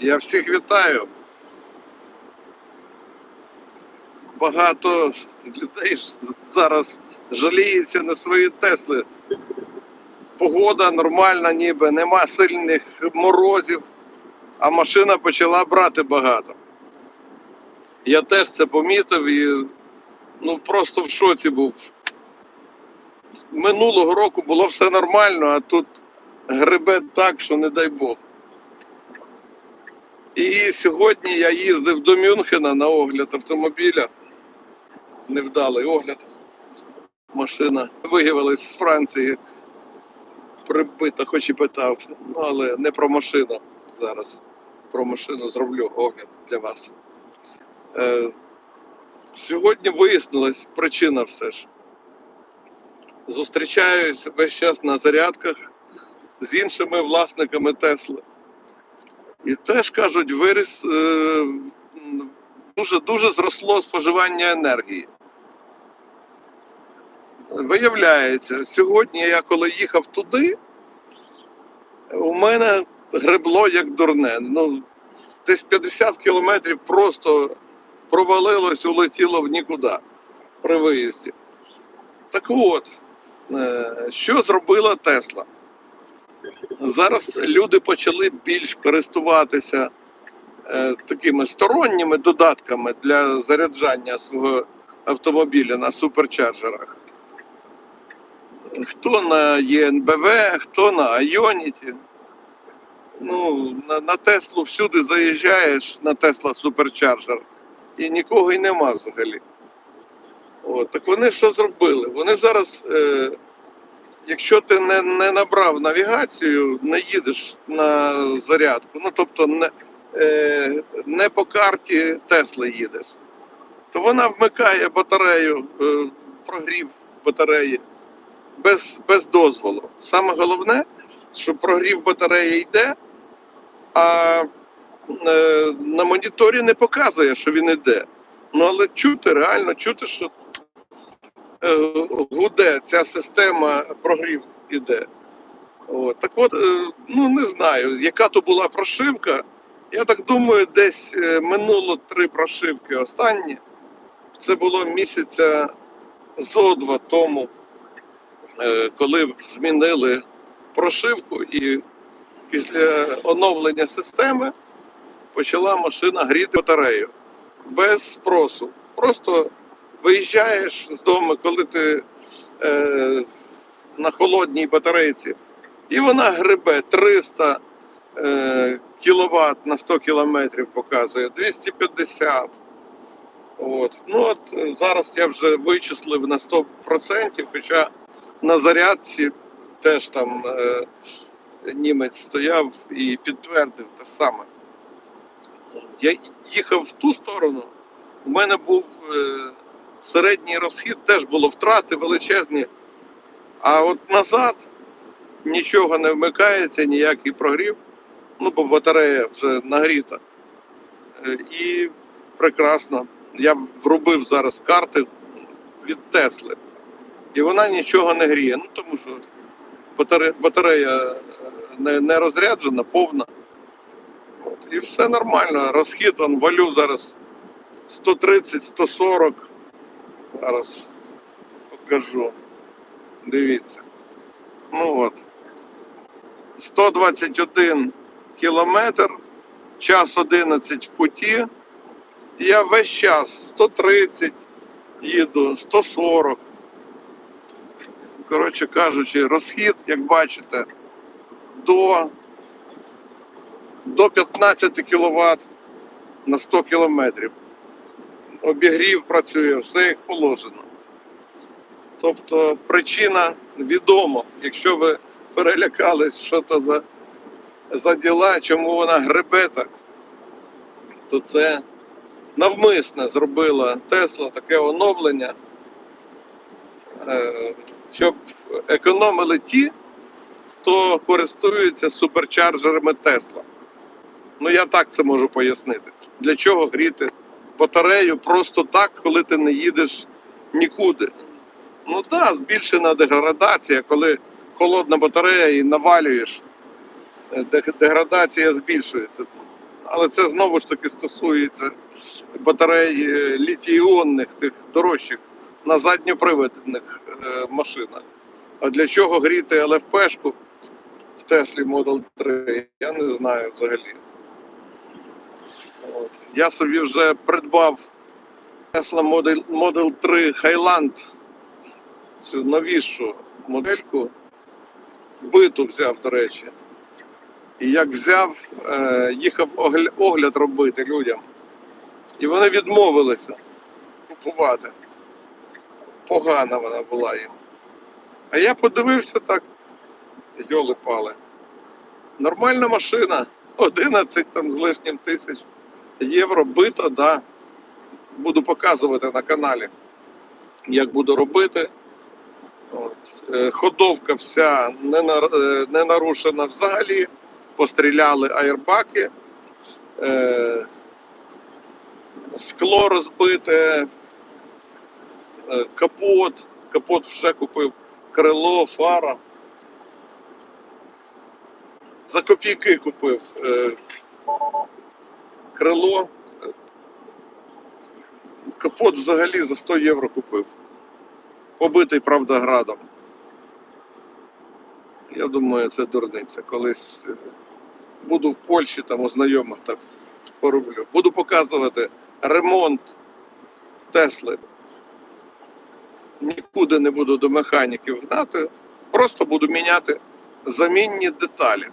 Я всіх вітаю. Багато людей зараз жаліється на свої Тесли. Погода нормальна, ніби нема сильних морозів, а машина почала брати багато. Я теж це помітив і ну, просто в шоці був. Минулого року було все нормально, а тут гребе так, що не дай Бог. І сьогодні я їздив до Мюнхена на огляд автомобіля. Невдалий огляд. Машина виявилась з Франції. Прибита, хоч і питав. Ну, але не про машину зараз. Про машину зроблю огляд для вас. Е, сьогодні вияснилась причина все ж. Зустрічаюсь весь час на зарядках з іншими власниками Тесли. І теж кажуть, виріс е, дуже дуже зросло споживання енергії. Виявляється, сьогодні я коли їхав туди, у мене гребло як дурне. Ну, десь 50 кілометрів просто провалилось, улетіло в нікуди при виїзді. Так от, е, що зробила Тесла? Зараз люди почали більш користуватися е, такими сторонніми додатками для заряджання свого автомобіля на суперчарджерах. Хто на ЄНБВ, хто на Айоніті. Ну, на, на Теслу всюди заїжджаєш на Тесла суперчарджер і нікого й нема взагалі. От, так вони що зробили? Вони зараз. Е, якщо ти не, не набрав навігацію, не їдеш на зарядку, ну тобто не, е, не по карті Тесли їдеш, то вона вмикає батарею, е, прогрів батареї без, без дозволу. Саме головне, що прогрів батареї йде, а е, на моніторі не показує, що він йде. Ну але чути, реально чути, що гуде ця система прогрів іде. От. Так от, е, ну не знаю, яка то була прошивка. Я так думаю, десь е, минуло три прошивки останні. Це було місяця зо два тому, е, коли змінили прошивку, і після оновлення системи почала машина гріти батарею без спросу. Просто виїжджаєш з дому, коли ти е, на холодній батарейці, і вона гребе 300 е, кВт на 100 км показує, 250. От. Ну от е, зараз я вже вичислив на 100%, хоча на зарядці теж там е, німець стояв і підтвердив те саме. Я їхав в ту сторону, у мене був е, середній розхід, теж було втрати величезні. А от назад нічого не вмикається, ніякий прогрів, ну бо батарея вже нагріта. Е, І прекрасно. Я врубив зараз карти від Тесли. І вона нічого не гріє. Ну тому що батарея, е, не, не розряджена, повна. От, і все нормально. Розхід он валю зараз 130-140. Зараз покажу. Дивіться. Ну от. 121 кілометр, час 11 в путі. Я весь час 130 їду, 140. Коротше кажучи, розхід, як бачите, до, до 15 кВт на 100 кілометрів. Обігрів працює, все як положено. Тобто причина відома, якщо ви перелякались, що це за, за діла, чому вона гребе так, то це навмисне зробила Тесла таке оновлення, е, щоб економили ті, хто користується суперчарджерами Тесла. Ну я так це можу пояснити. Для чого гріти батарею просто так, коли ти не їдеш нікуди. Ну так, да, збільшена деградація, коли холодна батарея і навалюєш, е, деградація збільшується. Але це знову ж таки стосується батарей е, літій-іонних, тих дорожчих на задньоприведених е, машинах. А для чого гріти ЛФПшку в Теслі Model 3, я не знаю взагалі. От. Я собі вже придбав Tesla Model, Model 3 Highland, цю новішу модельку. Биту взяв, до речі. І як взяв, е, їхав огля- огляд робити людям. І вони відмовилися купувати. Погана вона була їм. А я подивився так, йоли пали. Нормальна машина, 11 там з лишнім тисяч євро, бита, да. Буду показувати на каналі, як буду робити. От. е, Ходовка вся не, нар- е, не нарушена взагалі. Постріляли аербаки, е, скло розбите, е, капот, капот вже купив, крило, фара. За копійки купив е, крило. Капот взагалі за 100 євро купив. Побитий, правда, градом. Я думаю, це дурниця. Колись е, буду в Польщі там у знайомих так пороблю. Буду показувати ремонт Тесли. Нікуди не буду до механіків гнати, просто буду міняти замінні деталі.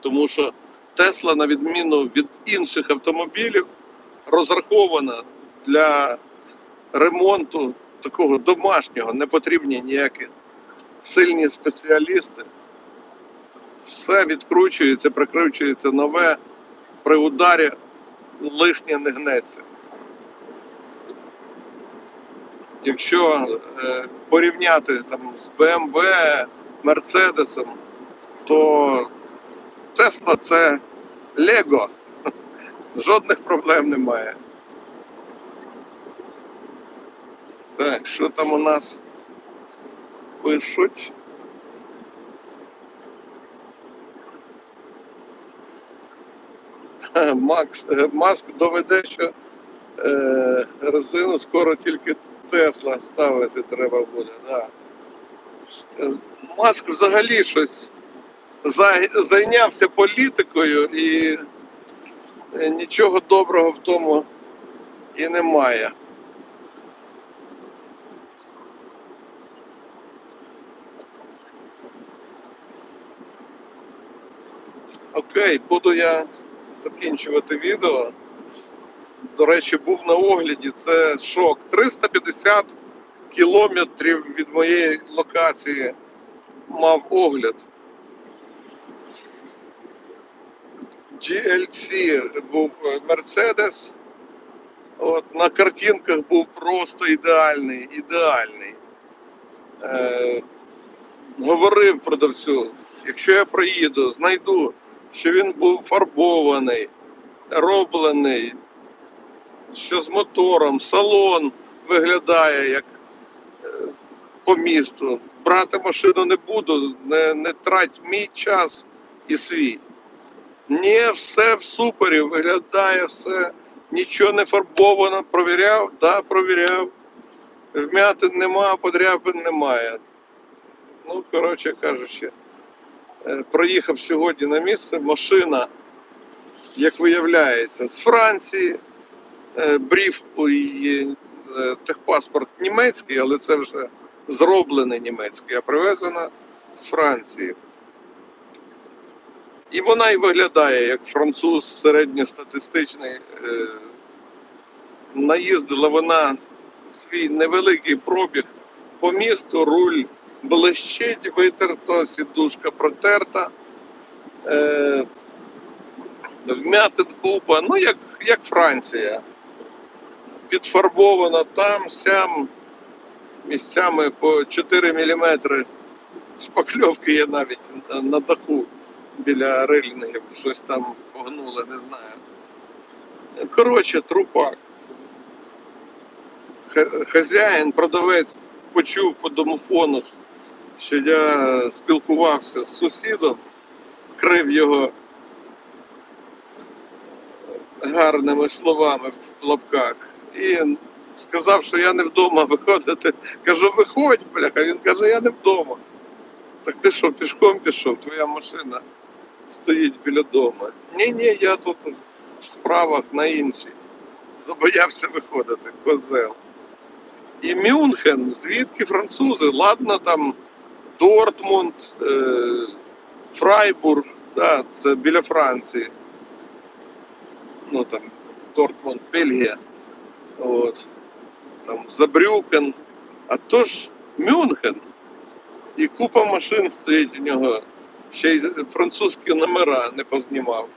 Тому що Тесла, на відміну від інших автомобілів, розрахована для ремонту такого домашнього, не потрібні ніякі сильні спеціалісти. Все відкручується, прикручується нове, при ударі лишнє не гнеться. Якщо е, порівняти там з BMW, Мерседесом, то Тесла це Лего. Жодних проблем немає. Так, що там у нас пишуть? Макс, е, Маск доведе, що е, резину скоро тільки Тесла ставити треба буде. Да. Е, Маск взагалі щось зайнявся політикою і е, нічого доброго в тому і немає. Окей, буду я закінчувати відео. До речі, був на огляді. Це шок. 350 кілометрів від моєї локації мав огляд. GLC був е, Mercedes. От, на картинках був просто ідеальний, ідеальний. Е, говорив продавцю, якщо я приїду, знайду, що він був фарбований, роблений, що з мотором, салон виглядає як е, по місту. Брати машину не буду, не, не трать мій час і свій. Ні, все в супері, виглядає все, нічого не фарбовано. Провіряв? Да, провіряв. Вмятин нема, подряпин немає. Ну, коротше кажучи, е, проїхав сьогодні на місце машина, як виявляється, з Франції. Е, Бріф у е, техпаспорт німецький, але це вже зроблений німецький, а привезена з Франції. І вона і виглядає як француз середньостатистичний. Е, Наїздила вона свій невеликий пробіг по місту, руль блищить, витерто, сідушка протерта, е, вмятин купа, ну як, як Франція. Підфарбована там, сям, місцями по 4 мм шпакльовки є навіть на- на даху біля релінгів, щось там погнули, не знаю. Коротше, трупак. Хазяїн, продавець почув по домофону, що я спілкувався з сусідом, крив його гарними словами в лапках. І сказав, що я не вдома виходити. Кажу, виходь, бляха. Він каже, я не вдома. Так ти що, пішком пішов? Твоя машина стоїть біля дому. Ні, ні, я тут в справах на іншій. Забоявся виходити, козел. І Мюнхен, звідки французи? Ладно, там Дортмунд, е, Фрайбург, да, це біля Франції. Ну там Дортмунд, Бельгія. От. Там Забрюкен. А то ж Мюнхен. І купа машин стоїть у нього. Ще й французькі номера не познімав.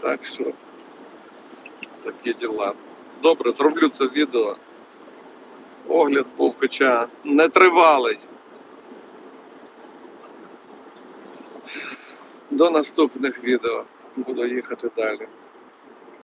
Так що такі діла. Добре, зроблю це відео. Огляд був, хоча не тривалий. До наступних відео. Буду їхати далі.